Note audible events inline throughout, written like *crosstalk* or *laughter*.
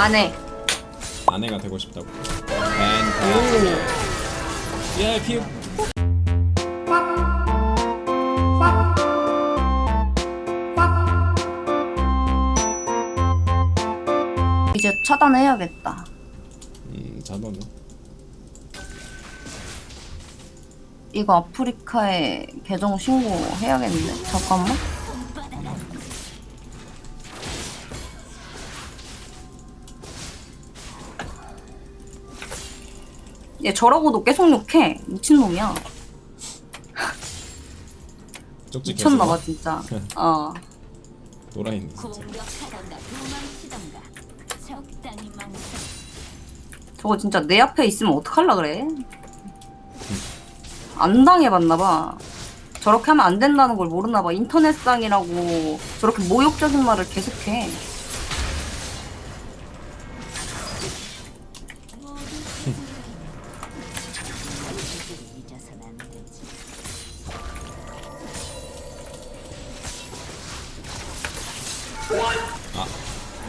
안해. 아내가 되고 싶다고. 팬. 예, 피. 이제 차단해야겠다. 음, 잠깐만. 이거 아프리카에 계정 신고해야겠는데? 잠깐만. 얘 저러고도 계속 욕해. 미친놈이야. 쪽지 미쳤나봐, 진짜. *laughs* 어. 노라이네 진짜. 공격하던가 도망치던가 적당히 망쳐 저거 진짜 내 앞에 있으면 어떡할라 그래? 안 당해봤나봐. 저렇게 하면 안 된다는 걸 모르나봐. 인터넷상이라고 저렇게 모욕적인 말을 계속해.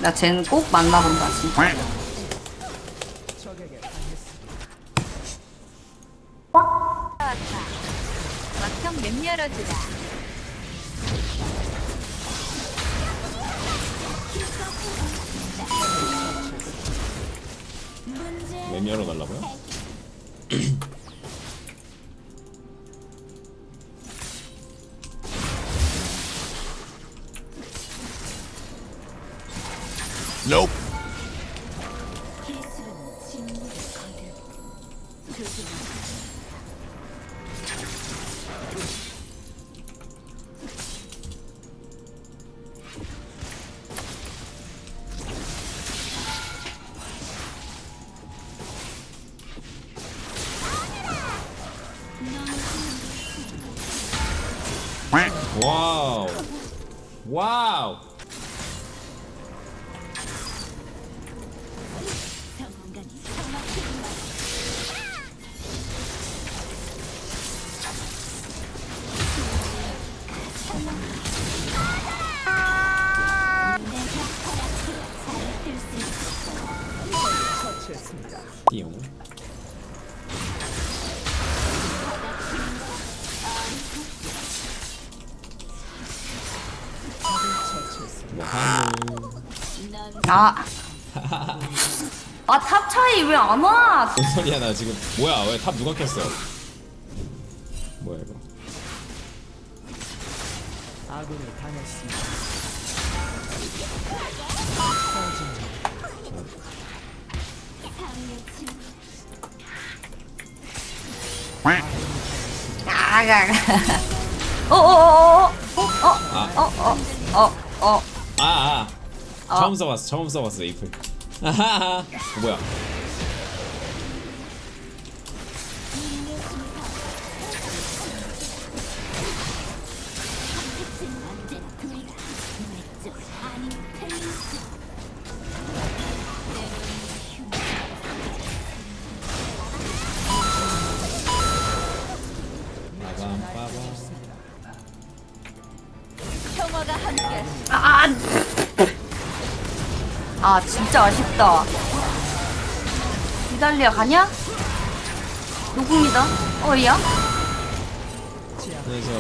나 쟤는 꼭 만나본다, 진짜. 막형 열어주라 열어달라고요? 기술은 띠용. 뭐 하는? 아. 아, 탑 차이 왜 안 와? 뭔 소리야 나 지금 뭐야 왜 탑 누가 켰어? 뭐야 이거? 아군이 당했습니다. 아, 가, 가. 어, 어, 어, 어, 어, 아. 어, 어, 어, 어. 아, 아. 어. 처음 써봤어 처음 써봤어 에이플. 아하하. 어, 뭐야? 언제나 아, 진짜 아쉽다. 이달리아 가냐? 누굽니다. 어이야? 그래서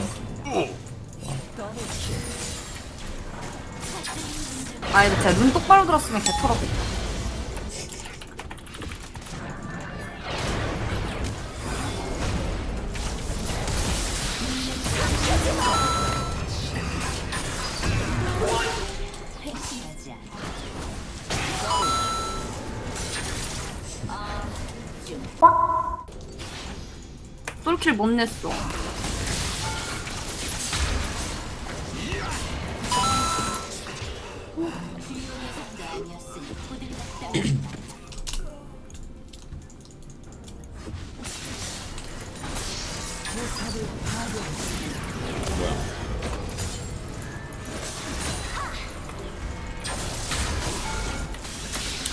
아, 이거 진짜 눈 똑바로 들었으면 개털었겠다. 킬못 냈어.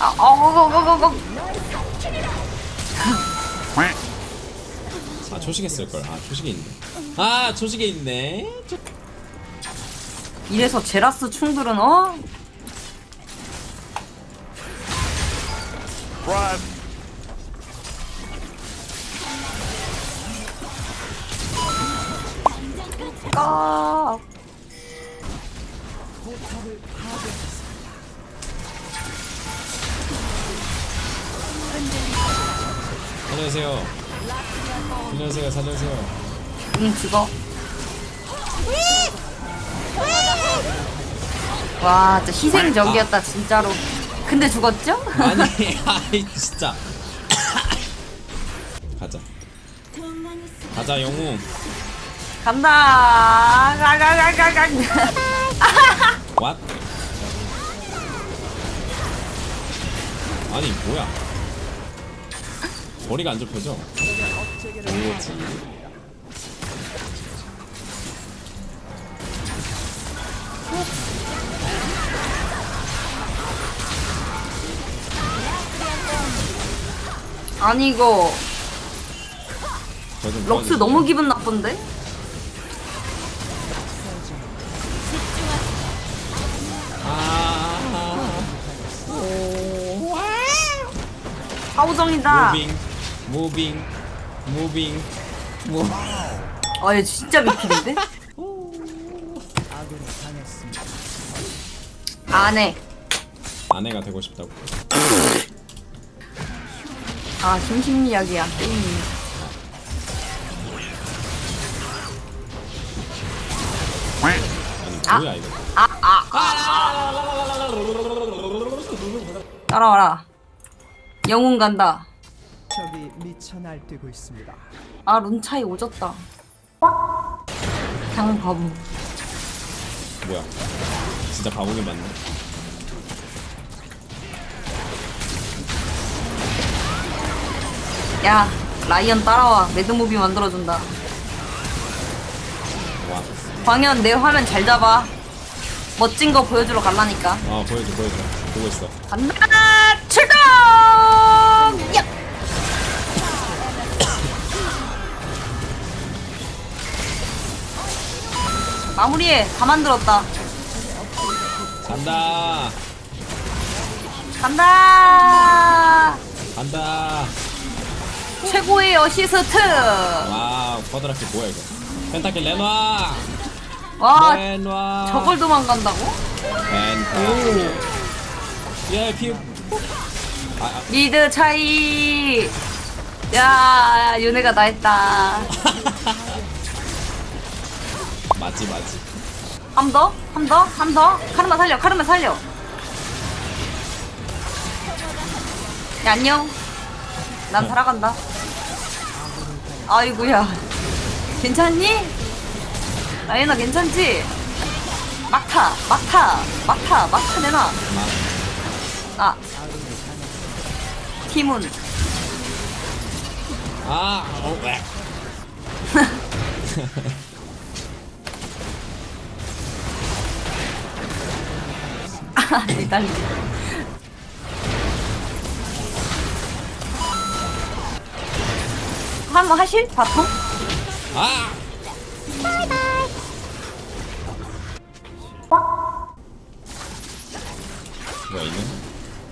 아, 어, 어, 어, 어, 어. 초식했을 걸. 아 초식에 있네. 아 초식에 있네. 이래서 제라스 충들은 어? 까. 안녕하세요. 안녕하세요. 안녕하세요. 응 죽어. 와, 진짜 희생적이었다 진짜로. 근데 죽었죠? 아니, *laughs* 아이 진짜. 가자. 가자 영웅. 간다. 가가가가가. 왓? 아니 뭐야? 머리가 안 좁혀져. 뭐지? 아니 이거 저좀 럭스 너무 기분 나쁜데? 아, 사우정이다. 무빙, 무빙, 무빙, 무. 아, 얘 진짜 미필인데? 아군이 당했습니다. 안 해. 아내가 되고 싶다고. 아, 심심이야기야. 게임이. 아니 뭐야 이거? 따라와라. 영웅 간다. 미쳐 날뛰고 있습니다. 아, 룬 차이 오졌다. 바보. 뭐야? 진짜 바보게 맞네. 야, 라이언 따라와. 매드무비 만들어준다. 와. 광현, 내 화면 잘 잡아. 멋진 거 보여주러 갈라니까. 아 보여줘 보여줘. 보고 있어. 간다! 마무리해. 다 만들었다. 간다. 간다! 간다. 최고의 어시스트! 와우 쿼드라키 뭐야 이거? 펜타킬 내놔. 와, 내놔. 아, 저걸 도망간다고? 펜타. 예 피. 아, 아 리드 차이! 야, 윤혜가 나 했다. *laughs* 맞지 맞지. 한 더? 한 더? 한 더? 카르마 살려, 카르마 살려. 야, 안녕. 난 살아간다. 아이고야. 괜찮니? 라이나 괜찮지? 막타, 막타, 막타, 막타 내놔. 마. 아. 팀은. 아. 어 왜? *laughs* 니달리. 한번 하실? 바통? 아. 뭐야 있네?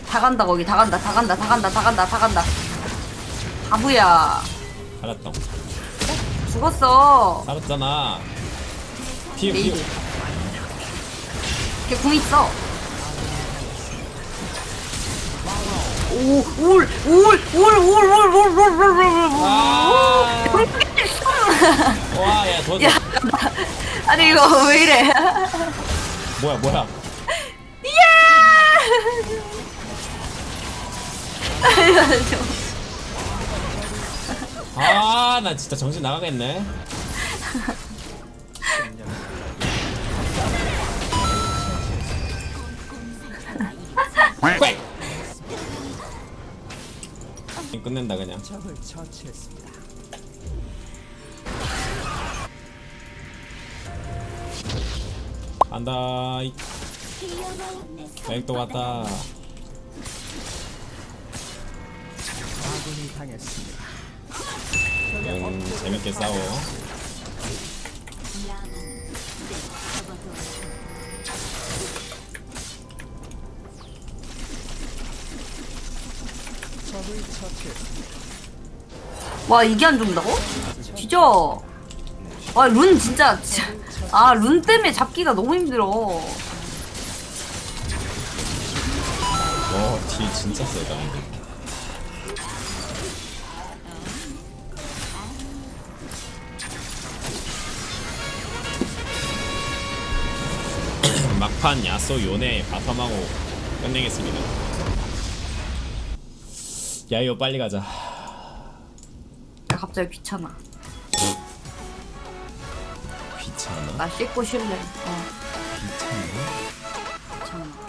다 간다, 거기. 다 간다, 다 간다, 다 간다, 다 간다, 다 간다. 바보야. 살았다. 죽었어. 살았잖아. 피우 피우. 걔궁 있어. 오. 아. 아. 꽥! 끝낸다 그냥. 적을 처치했습니다. 간다. 이- 백도 왔다. 아군이 당했습니다. 음, 재밌게 싸워. 와 이게 안 죽는다고? 뒤져. 와룬 진짜 아룬 때문에 잡기가 너무 힘들어. 와딜 진짜 세다 근데 막판 야쏘 요네 바텀하고 끝내겠습니다 야 이거 빨리 가자. 나 갑자기 귀찮아. 귀찮아? 나 씻고 쉴래. 어, 귀찮아? 귀찮아.